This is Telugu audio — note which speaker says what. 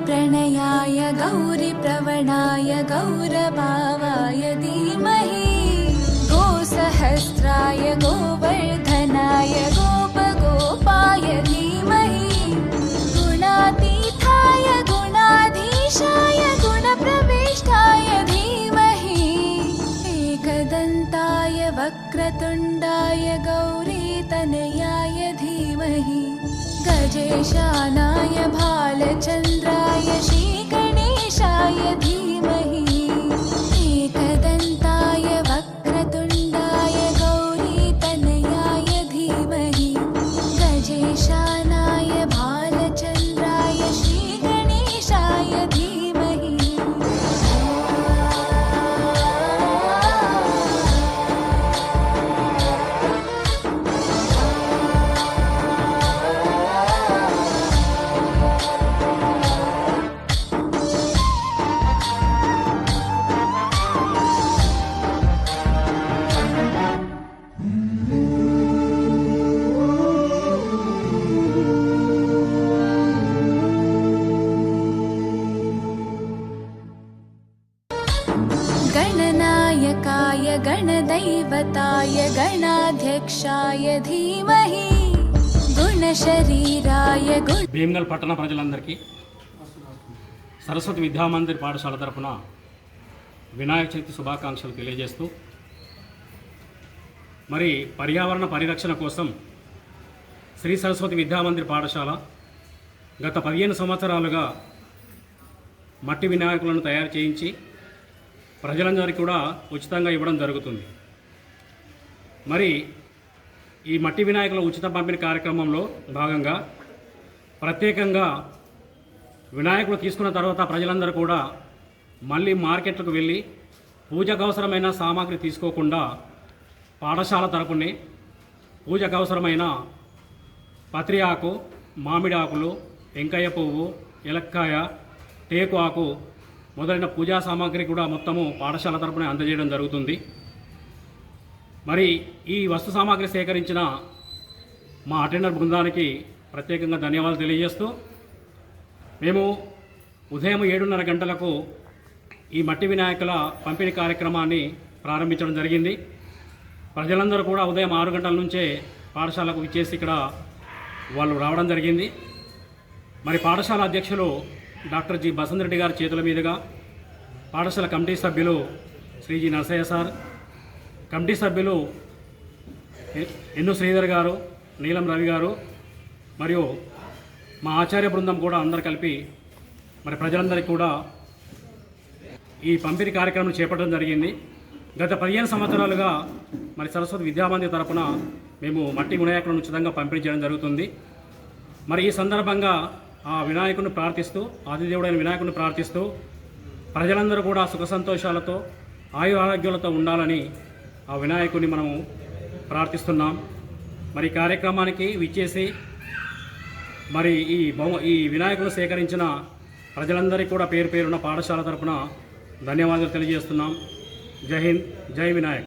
Speaker 1: गौरीप्रणयाय गौरीप्रवणाय गौरभावाय धीमहि। गोसहस्राय गोवर्धनाय गोपगोपाय धीमहि। गुणातीताय गुणाधीशाय गुणप्रविष्टाय धीमहि। एकदन्ताय वक्रतुण्डाय गौरीतनयाय धीमहि। गजेशानाय भालचन्द्राय गणनायकाय गणदैवताय गणाध्यक्षाय धीमहि गुणशरीराय गुण
Speaker 2: భీమ్గల్ పట్టణ ప్రజలందరికీ సరస్వతి విద్యామందిర్ పాఠశాల తరపున వినాయక చవితి శుభాకాంక్షలు తెలియజేస్తూ మరి పర్యావరణ పరిరక్షణ కోసం శ్రీ సరస్వతి విద్యామందిర్ పాఠశాల గత పదిహేను సంవత్సరాలుగా మట్టి వినాయకులను తయారు చేయించి ప్రజలందరికీ కూడా ఉచితంగా ఇవ్వడం జరుగుతుంది. మరి ఈ మట్టి వినాయకుల ఉచిత పంపిణీ కార్యక్రమంలో భాగంగా ప్రత్యేకంగా వినాయకుడు తీసుకున్న తర్వాత ప్రజలందరూ కూడా మళ్ళీ మార్కెట్లకు వెళ్ళి పూజకు అవసరమైన సామాగ్రి తీసుకోకుండా పాఠశాల తరపునే పూజకు అవసరమైన పత్రి ఆకు మామిడి ఆకులు వెంకయ్య పువ్వు ఎలక్కాయ టేకు ఆకు మొదలైన పూజా సామాగ్రి కూడా మొత్తము పాఠశాల తరపున అందజేయడం జరుగుతుంది. మరి ఈ వస్తు సామాగ్రి సేకరించిన మా అటెండర్ బృందానికి ప్రత్యేకంగా ధన్యవాదాలు తెలియజేస్తూ మేము ఉదయం ఏడున్నర గంటలకు ఈ మట్టి వినాయకుల పంపిణీ కార్యక్రమాన్ని ప్రారంభించడం జరిగింది. ప్రజలందరూ కూడా ఉదయం ఆరు గంటల నుంచే పాఠశాలకు ఇచ్చేసి ఇక్కడ వాళ్ళు రావడం జరిగింది. మరి పాఠశాల అధ్యక్షులు డాక్టర్ జి బసంత్ రెడ్డి గారి చేతుల మీదుగా పాఠశాల కమిటీ సభ్యులు Shri G Narasaiah sir committee సభ్యులు ఎన్ను శ్రీధర్ గారు నీలం రవి గారు మరియు మా ఆచార్య బృందం కూడా అందరు కలిపి మరి ప్రజలందరికీ కూడా ఈ పంపిణీ కార్యక్రమం చేపట్టడం జరిగింది. గత పదిహేను సంవత్సరాలుగా మరి సరస్వతి విద్యామంది తరపున మేము మట్టి వినాయకులను ఉచితంగా పంపిణీ చేయడం జరుగుతుంది. మరి ఈ సందర్భంగా ఆ వినాయకుడిని ప్రార్థిస్తూ ఆదిదేవుడైన వినాయకుడిని ప్రార్థిస్తూ ప్రజలందరూ కూడా సుఖ సంతోషాలతో ఆయు ఆరోగ్యాలతో ఉండాలని ఆ వినాయకుడిని మనము ప్రార్థిస్తున్నాం. మరి కార్యక్రమానికి విచ్చేసి మరి ఈ బొమ్మ ఈ వినాయకుడు సేకరించిన ప్రజలందరికీ కూడా పేరు పేరున పాఠశాల తరపున ధన్యవాదాలు తెలియజేస్తున్నాం. జై హింద్ జై వినాయక్.